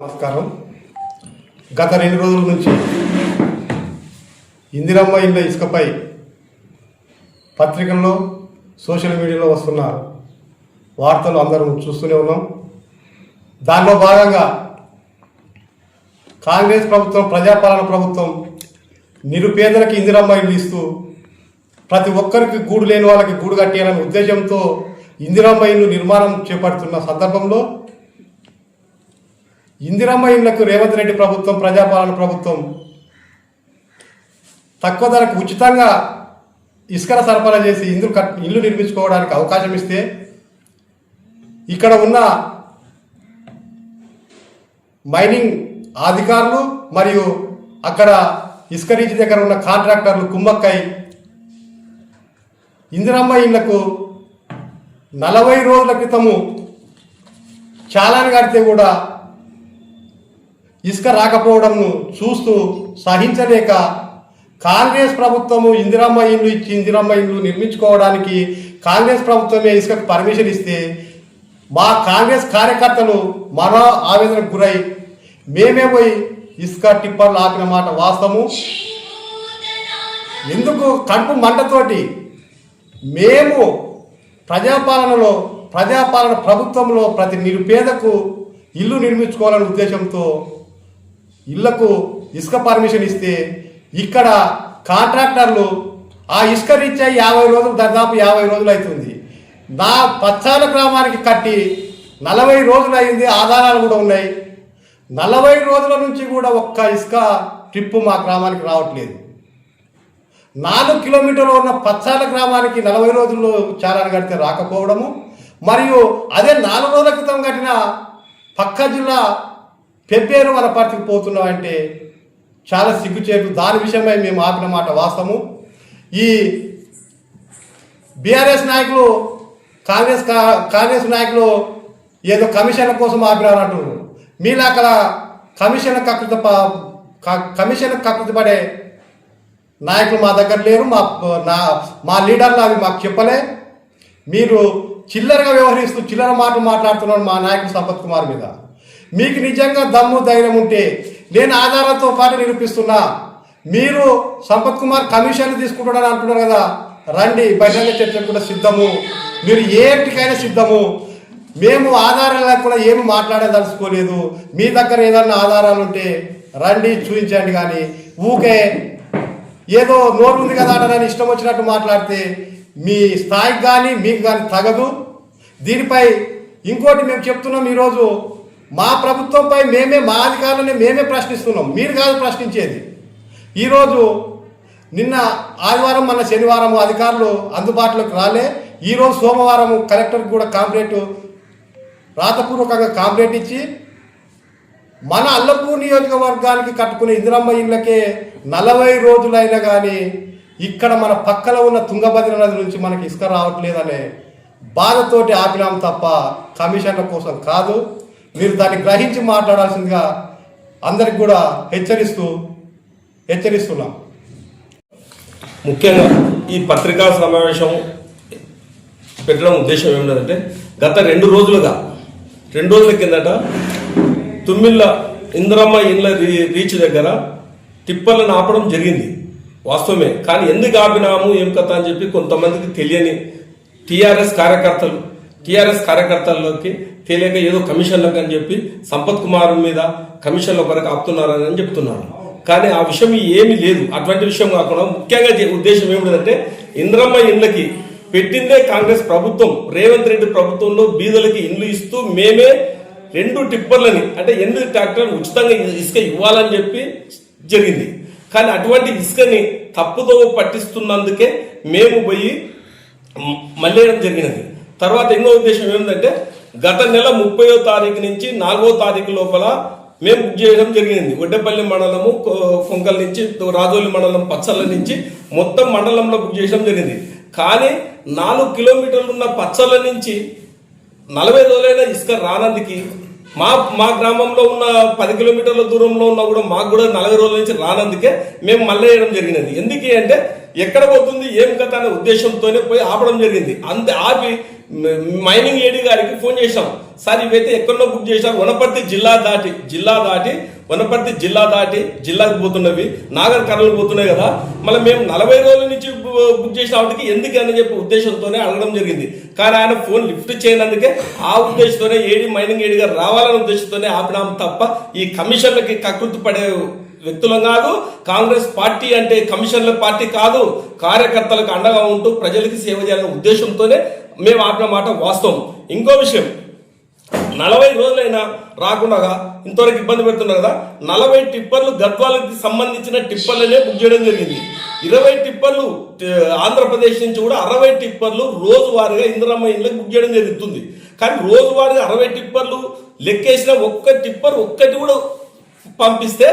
నమస్కారం. గత రెండు రోజుల నుంచి ఇందిరమ్మ ఇళ్ళ ఇసుకపై పత్రికల్లో సోషల్ మీడియాలో వస్తున్న వార్తలు అందరం చూస్తూనే ఉన్నాం. దానిలో భాగంగా కాంగ్రెస్ ప్రభుత్వం ప్రజాపాలన ప్రభుత్వం నిరుపేదలకు ఇందిరమ్మ ఇల్లు ఇస్తూ ప్రతి ఒక్కరికి గూడు లేని వాళ్ళకి గూడు కట్టేయాలనే ఉద్దేశంతో ఇందిరమ్మ ఇల్లు నిర్మాణం చేపడుతున్న సందర్భంలో ఇందిరమ్మ ఇళ్ళకు రేవంత్ రెడ్డి ప్రభుత్వం ప్రజాపాలన ప్రభుత్వం తక్కువ ధరకు ఉచితంగా ఇసుకల సరఫరా చేసి ఇల్లు కట్ ఇల్లు నిర్మించుకోవడానికి అవకాశం ఇస్తే ఇక్కడ ఉన్న మైనింగ్ అధికారులు మరియు అక్కడ ఇసుక రీచ్ దగ్గర ఉన్న కాంట్రాక్టర్లు కుమ్మక్కై ఇందిరమ్మ ఇళ్ళకు నలభై రోజుల క్రితము చాలాని కడితే కూడా ఇసుక రాకపోవడంను చూస్తూ సహించలేక కాంగ్రెస్ ప్రభుత్వము ఇందిరమ్మ ఇల్లు ఇచ్చి ఇందిరమ్మ ఇల్లు నిర్మించుకోవడానికి కాంగ్రెస్ ప్రభుత్వమే ఇసుకకు పర్మిషన్ ఇస్తే మా కాంగ్రెస్ కార్యకర్తలు మరో ఆవేదనకు గురై మేమే పోయి ఇసుక టిప్పర్లు ఆపిన మాట వాస్తవము? ఎందుకు కడుపు మంటతోటి మేము ప్రజాపాలనలో ప్రజాపాలన ప్రభుత్వంలో ప్రతి నిరుపేదకు ఇల్లు నిర్మించుకోవాలనే ఉద్దేశంతో ఇళ్ళకు ఇసుక పర్మిషన్ ఇస్తే ఇక్కడ కాంట్రాక్టర్లు ఆ ఇసుక రీత్యా యాభై రోజులు దాదాపు యాభై రోజులు అవుతుంది. నా పచ్చాల గ్రామానికి కట్టి నలభై రోజులు అయింది ఆధారాలు కూడా ఉన్నాయి. నలభై రోజుల నుంచి కూడా ఒక్క ఇసుక ట్రిప్పు మా గ్రామానికి రావట్లేదు. నాలుగు కిలోమీటర్లు ఉన్న పచ్చాల గ్రామానికి నలభై రోజుల్లో చారాలు కడితే రాకపోవడము. మరియు అదే నాలుగు రోజుల క్రితం కట్టిన పక్క జిల్లా పెబ్బేరు పార్టీకి పోతున్నామంటే చాలా సిగ్గుచేటు. దాని విషయమై మేము ఆపిన మాట వాస్తవము. ఈ బీఆర్ఎస్ నాయకులు కాంగ్రెస్ కా- కాంగ్రెస్ నాయకులు ఏదో కమిషన్ల కోసం ఆపినారు అంటున్నారు అక్కడ కమిషన్ కకృత కమిషన్ కకృతి పడే నాయకులు మా దగ్గర లేరు. మా నా మా లీడర్లు అవి మాకు చెప్పలే. మీరు చిల్లరగా వ్యవహరిస్తూ చిల్లర మాటలు మాట్లాడుతున్నారు మా నాయకుడు సంపత్ కుమార్ మీద. మీకు నిజంగా దమ్ము ధైర్యం ఉంటే నేను ఆధారంతో పాటు నిరూపిస్తున్నా. మీరు సంపత్ కుమార్ కమిషన్ తీసుకుంటున్నారని అంటున్నారు కదా. రండి బహిరంగ చర్చకు కూడా సిద్ధము. మీరు ఏటికైనా సిద్ధము. మేము ఆధారాలు లేకుండా ఏమి మాట్లాడదలుచుకోలేదు. మీ దగ్గర ఏదన్నా ఆధారాలు ఉంటే రండి చూపించండి కానీ. ఊకే ఏదో నోరు ఉంది కదా అని ఇష్టం వచ్చినట్టు మాట్లాడితే మీ స్థాయికి కానీ మీకు కానీ తగదు. దీనిపై ఇంకోటి మేము చెప్తున్నాం ఈరోజు. మా ప్రభుత్వంపై మేమే మా అధికారులని మేమే ప్రశ్నిస్తున్నాం. మీరు కాదు ప్రశ్నించేది. ఈరోజు నిన్న ఆదివారం మన శనివారం అధికారులు అందుబాటులోకి రాలే. ఈరోజు సోమవారం కలెక్టర్కి కూడా కాంప్లైంట్ రాతపూర్వకంగా కాంప్లైంట్ ఇచ్చి మన అల్లపూర్ నియోజకవర్గానికి కట్టుకునే ఇందిరమ్మ ఇళ్ళకే నలభై రోజులైనా కానీ ఇక్కడ మన పక్కన ఉన్న తుంగభద్ర నది నుంచి మనకి ఇసుక రావట్లేదనే బాధతోటి ఆపినాం తప్ప కమిషన్ల కోసం కాదు. మీరు దాన్ని గ్రహించి మాట్లాడాల్సిందిగా అందరికి కూడా హెచ్చరిస్తూ హెచ్చరిస్తున్నాం. ముఖ్యంగా ఈ పత్రికా సమావేశం పెట్టడం ఉద్దేశం ఏమిటంటే గత రెండు రోజులుగా రెండు రోజుల కిందట తుమ్మిళ్ళ ఇంద్రమ్మ ఇండ్ల రీ- రీచ్ దగ్గర టిప్పర్లను ఆపడం జరిగింది వాస్తవమే. కానీ ఎందుకు ఆపినాము ఏం కథ అని చెప్పి కొంతమందికి తెలియని టీఆర్ఎస్ కార్యకర్తలు టీఆర్ఎస్ కార్యకర్తల్లోకి తెలియక ఏదో కమిషన్లకు అని చెప్పి సంపత్ కుమార్ మీద కమిషన్ల కొరకు ఆపుతున్నారని అని చెప్తున్నారు. కానీ ఆ విషయం ఏమీ లేదు. అటువంటి విషయం కాకుండా ముఖ్యంగా ఉద్దేశం ఏమిటంటే ఇంద్రమ్మ ఇండ్లకి పెట్టిందే కాంగ్రెస్ ప్రభుత్వం. రేవంత్ రెడ్డి ప్రభుత్వంలో బీదలకి ఇండ్లు ఇస్తూ మేమే రెండు టిప్పర్లని అంటే ఎనిమిది ట్రాక్టర్లు ఉచితంగా ఇసుక ఇవ్వాలని చెప్పి జరిగింది. కానీ అటువంటి ఇసుకని తప్పుదో పట్టిస్తున్నందుకే మేము పోయి మళ్ళీ మళ్ళేయడం జరిగినది. తర్వాత ఇంకో ఉద్దేశం ఏంటంటే గత నెల ముప్పయో తారీఖు నుంచి నాలుగో తారీఖు లోపల మేము బుక్ చేయడం జరిగింది. ఒడ్డపల్లి మండలము కొ- కొంకల నుంచి రాజోలి మండలం పచ్చళ్ళ నుంచి మొత్తం మండలంలో బుక్ చేయడం జరిగింది. కానీ నాలుగు కిలోమీటర్లు ఉన్న పచ్చళ్ళ నుంచి నలభై రోజులైన ఇసుక రానందుకి మా మా గ్రామంలో ఉన్న పది కిలోమీటర్ల దూరంలో ఉన్న కూడా మాకు కూడా నలభై రోజుల నుంచి రానందుకే మేము మళ్ళీ వేయడం జరిగినది. ఎందుకు అంటే ఎక్కడ పోతుంది ఏం కథ అనే ఉద్దేశంతోనే పోయి ఆపడం జరిగింది. అంతే ఆపి మైనింగ్ ఏడి గారికి ఫోన్ చేశాం. సార్ ఇవైతే ఎక్కడో బుక్ చేశారు. వనపర్తి జిల్లా దాటి జిల్లా దాటి వనపర్తి జిల్లా దాటి జిల్లాకు పోతున్నవి. నాగర్ కర్రలు పోతున్నాయి కదా. మళ్ళీ మేము నలభై రోజుల నుంచి బుక్ చేసిన వాటికి ఎందుకు అని చెప్పి ఉద్దేశంతోనే అడగడం జరిగింది. కానీ ఆయన ఫోన్ లిఫ్ట్ చేయనందుకే ఆ ఉద్దేశంతోనే ఏడి మైనింగ్ ఏడి గారు రావాలనే ఉద్దేశంతోనే ఆపినాం తప్ప ఈ కమిషన్లకి కకృతి పడే వ్యక్తులం కాదు కాంగ్రెస్ పార్టీ అంటే కమిషన్ల పార్టీ కాదు కార్యకర్తలకు అండగా ఉంటూ ప్రజలకి సేవ చేయాలనే ఉద్దేశంతోనే మేము ఆపిన మాట వాస్తవం. ఇంకో విషయం నలభై రోజులైనా రాకుండా ఇంతవరకు ఇబ్బంది పెడుతున్నారు కదా నలభై టిప్పర్లు గద్వాలకి సంబంధించిన టిప్పర్లనే బుక్ చేయడం జరిగింది. ఇరవై టిప్పర్లు ఆంధ్రప్రదేశ్ నుంచి కూడా అరవై టిప్పర్లు రోజువారీగా ఇందిరమ్మ ఇళ్ళకి బుక్ చేయడం జరుగుతుంది. కానీ రోజువారీగా అరవై టిప్పర్లు లెక్కేసిన ఒక్క టిప్పర్ ఒక్కటి కూడా పంపిస్తే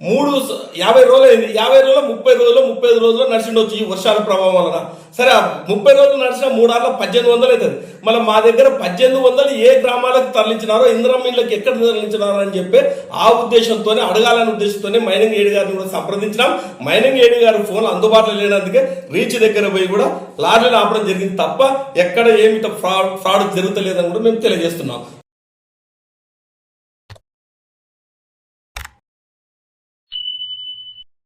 మూడు యాభై రోజులు అయింది యాభై రోజులు ముప్పై రోజులు ముప్పై ఐదు రోజులు నడిచిండొచ్చు ఈ వర్షాల ప్రభావం వలన. సరే ఆ ముప్పై రోజులు నడిచిన మూడార్ల పద్దెనిమిది వందలు అవుతుంది. మళ్ళీ మా దగ్గర పద్దెనిమిది వందలు ఏ గ్రామాలకు తరలించినారో ఇంద్రమీళ్ళకి ఎక్కడ తరలించినారో అని చెప్పి ఆ ఉద్దేశంతోనే అడగాలనే ఉద్దేశంతోనే మైనింగ్ ఏడు గారిని కూడా సంప్రదించినాం. మైనింగ్ ఏడు గారి ఫోన్ అందుబాటులో లేనందుకే రీచ్ దగ్గర పోయి కూడా లారీలు ఆపడం జరిగింది తప్ప ఎక్కడ ఏమిట ఫ్రాడ్ ఫ్రాడ్ జరుగుతలేదని కూడా మేము తెలియజేస్తున్నాం.